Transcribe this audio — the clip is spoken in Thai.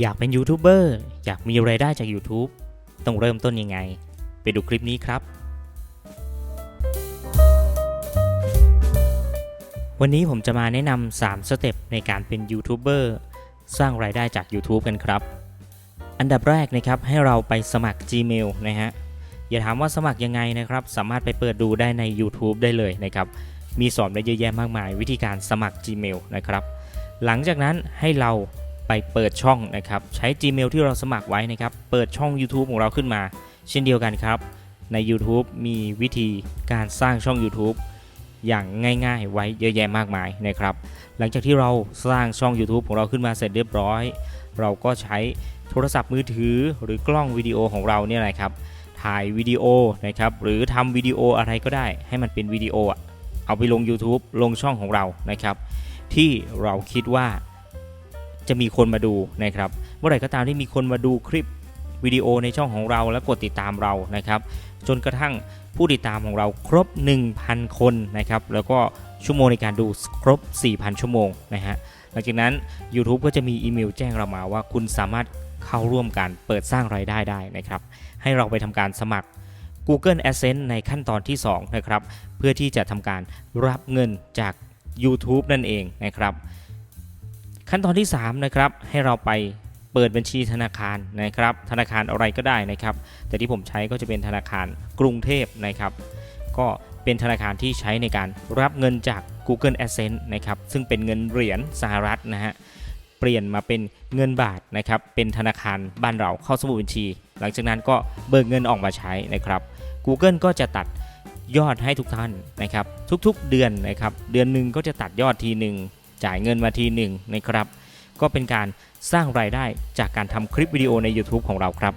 อยากเป็นยูทูบเบอร์อยากมีรายได้จาก YouTube ต้องเริ่มต้นยังไง ไปดูคลิปนี้ครับ วันนี้ผมจะมาแนะนำ3สเต็ปในการเป็นยูทูบเบอร์สร้างรายได้จาก YouTube กันครับ อันดับแรกนะครับให้เราไปสมัคร Gmail นะฮะ อย่าถามว่าสมัครยังไงนะครับ สามารถไปเปิดดูได้ใน YouTube ได้เลยนะครับ มีสอนไว้เยอะแยะมากมาย วิธีการสมัคร Gmail นะครับ หลังจากนั้นให้เรา ไปเปิดช่องนะครับ ใช้ Gmail ที่เราสมัครไว้นะครับ เปิดช่อง YouTube ของเราขึ้นมา เช่นเดียวกันครับ ใน YouTube มีวิธีการสร้างช่อง YouTube อย่างง่ายๆ ไว้เยอะแยะมากมายนะครับ หลังจากที่เราสร้างช่อง YouTube ของเราขึ้นมาเสร็จเรียบร้อย เราก็ใช้โทรศัพท์มือถือหรือกล้องวิดีโอของเราเนี่ยนะครับ ถ่ายวิดีโอนะครับ หรือทำวิดีโออะไรก็ได้ ให้มันเป็นวิดีโอเอาไปลง YouTube ลงช่องของเรานะครับ ที่เราคิดว่า จะมีคนมาดูนะครับเมื่อไหร่ก็ตามที่มีคนมาดูคลิปวิดีโอในช่องของเราและกดติดตามเรานะครับ จนกระทั่งผู้ติดตามของเราครบ 1,000 คนนะครับ แล้วก็ชั่วโมงในการดูครบ 4,000 ชั่วโมงนะฮะหลังจากนั้น YouTube ก็จะมีอีเมลแจ้งเรามาว่าคุณสามารถเข้าร่วมการเปิดสร้างรายได้ได้นะครับ ให้เราไปทำการสมัคร Google Adsense ในขั้นตอนที่ 2 นะครับ เพื่อที่จะทำการรับเงินจาก YouTube นั่นเองนะครับ ขั้นตอนที่ 3 นะครับ ให้เราไปเปิดบัญชีธนาคารนะครับ ธนาคารอะไรก็ได้นะครับ แต่ที่ผมใช้ก็จะเป็นธนาคารกรุงเทพนะครับ ก็เป็นธนาคารที่ใช้ในการรับเงินจาก Google Adsense นะครับ ซึ่งเป็นเงินเหรียญสหรัฐนะฮะ เปลี่ยนมาเป็นเงินบาทนะครับ เป็นธนาคารบ้านเราเข้าสมุดบัญชี หลังจากนั้นก็เบิกเงินออกมาใช้นะครับ Google ก็จะตัดยอดให้ทุกท่านนะครับ ทุกๆเดือนนะครับ เดือนหนึ่งก็จะตัดยอดทีหนึ่ง จ่ายเงินมาทีหนึ่งนะครับ ก็เป็นการสร้างรายได้จากการทำคลิปวิดีโอใน YouTube ของเราครับ